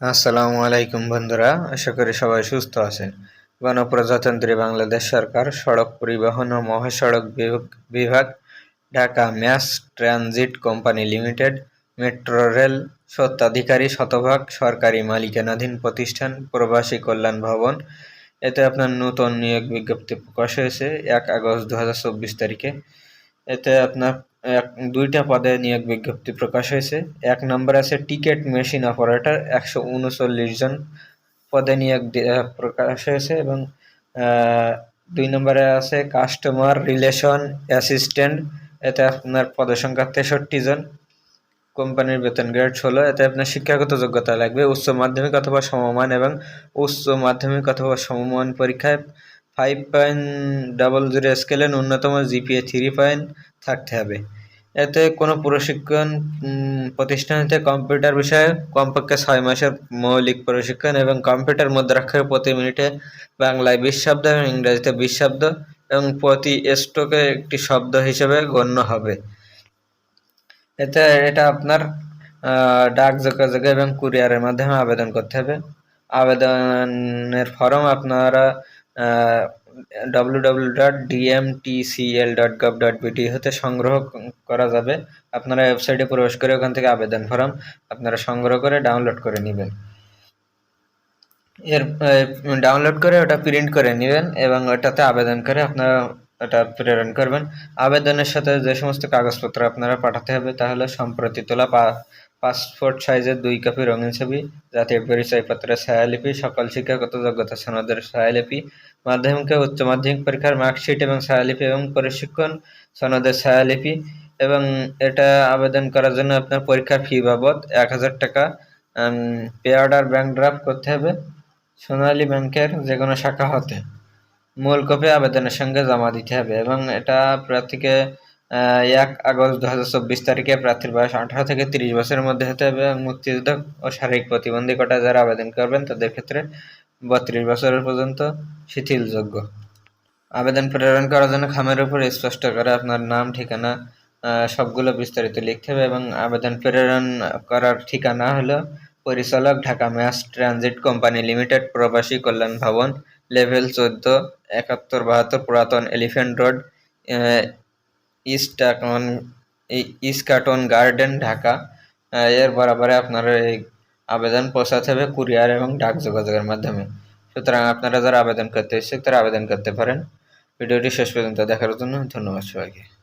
আসসালামু আলাইকুম বন্ধুরা, আশা করি সবাই সুস্থ আছেন। গণপ্রজাতন্ত্রী বাংলাদেশ সরকার সড়ক পরিবহন ও মহাসড়ক বিভাগ- Dhaka mass transit company limited, metro rail স্বত্বাধিকারী শতভাগ সরকারি মালিকানাধীন প্রতিষ্ঠান প্রবাসী কল্যাণ ভবন। এতে আপনার নতুন নিয়োগ বিজ্ঞপ্তি প্রকাশ হয়েছে, এক আগস্ট দু হাজার চব্বিশ তারিখে। এতে আপনার এক, দুইটা পদে নিয়োগ বিজ্ঞপ্তি প্রকাশ হয়েছে। এক নম্বর আছে টিকিট মেশিন অপারেটর, একশো উনচল্লিশ জন পদে নিয়োগ প্রকাশ হয়েছে এবং দুই নম্বরে আছে কাস্টমার রিলেশন অ্যাসিস্ট্যান্ট, এতে আপনার পদের সংখ্যা তেষট্টি জন। কোম্পানির বেতন গ্রেড ষোলো, এতে আপনার শিক্ষাগত যোগ্যতা লাগবে উচ্চ মাধ্যমিক অথবা সমমান এবং উচ্চ মাধ্যমিক অথবা সমমান পরীক্ষায় ফাইভ পয়েন্ট ডাবল জিরো স্কেলে ন্যূনতম জিপিএ থ্রি পয়েন্ট থাকতে হবে। এতে কোনো প্রশিক্ষণ উম, প্রতিষ্ঠান হতে কম্পিউটার বিষয়ে কমপক্ষে ছয় মাসের মৌলিক প্রশিক্ষণ এবং কম্পিউটার মুদ্রাক্ষরে প্রতি মিনিটে বাংলায় বিশ শব্দ এবং ইংরেজিতে বিশ শব্দ এবং প্রতি স্ট্রোকে একটি শব্দ হিসেবে গণ্য হবে। এতে এটা আপনার ডাক যোগাযোগে এবং কুরিয়ারের মাধ্যমে আবেদন করতে হবে। আবেদনের ফর্ম আপনারা বিডি হতে সংগ্রহ করা যাবে। আপনারা ওয়েবসাইটে প্রবেশ করে ওখান থেকে আবেদন ফর্ম আপনারা সংগ্রহ করে ডাউনলোড করে নেবেন। এর ডাউনলোড করে ওটা প্রিন্ট করে নেবেন এবং ওটাতে আবেদন করে আপনারা ওটা প্রেরণ করবেন। আবেদনের সাথে যে সমস্ত কাগজপত্র আপনারা পাঠাতে হবে, তাহলে সম্প্রতি তোলা পা- পাসপোর্ট সাইজের দুই কপি রঙিন ছবি, জাতীয় পরিচয়পত্রের ছায়ালিপি, সকল শিক্ষাগত যোগ্যতা সনদের ছায়ালিপি, মাধ্যমিক উচ্চ মাধ্যমিক পরীক্ষার মার্কশিট এবং ছায়ালিপি এবং প্রশিক্ষণ সনদের ছায়ালিপি এবং এটা আবেদন করার জন্য আপনার পরীক্ষার ফি বাবদ এক হাজার টাকা। পে অর্ডার ব্যাংক ড্রাফট করতে হবে। সোনালী ব্যাংকের যে কোনো শাখা হতে। মূল কপি আবেদনের সঙ্গে জমা দিতে হবে এবং এটা প্রার্থীকে এক আগস্ট দু হাজার চব্বিশ তারিখে প্রার্থীর বয়স আঠারো থেকে তিরিশ বছরের মধ্যে হতে হবে। এবং মুক্তিযুদ্ধ ও শারীরিক প্রতিবন্ধী যারা আবেদন করবেন তাদের ক্ষেত্রে বত্রিশ বছরের পর্যন্ত শিথিলযোগ্য। আবেদন প্রেরণ করার জন্য খামের উপর স্পষ্ট করে আপনার নাম, ঠিকানা সবগুলো বিস্তারিত লিখতে হবে এবং আবেদন প্রেরণ করার ঠিকানা হলো পরিচালক Dhaka mass transit company limited, প্রবাসী কল্যাণ ভবন, লেভেল চোদ্দ, একাত্তর, বাহাত্তর, পুরাতন elephant road Eskaton Eskaton garden Dhaka এর বরাবরে আপনারা এই আবেদন পৌঁছাতে হবে কুরিয়ার এবং ডাক যোগাযোগের মাধ্যমে। সুতরাং আপনারা যারা আবেদন করতে ইচ্ছুক, তারা আবেদন করতে পারেন। ভিডিওটি শেষ পর্যন্ত দেখার জন্য ধন্যবাদ সবাইকে।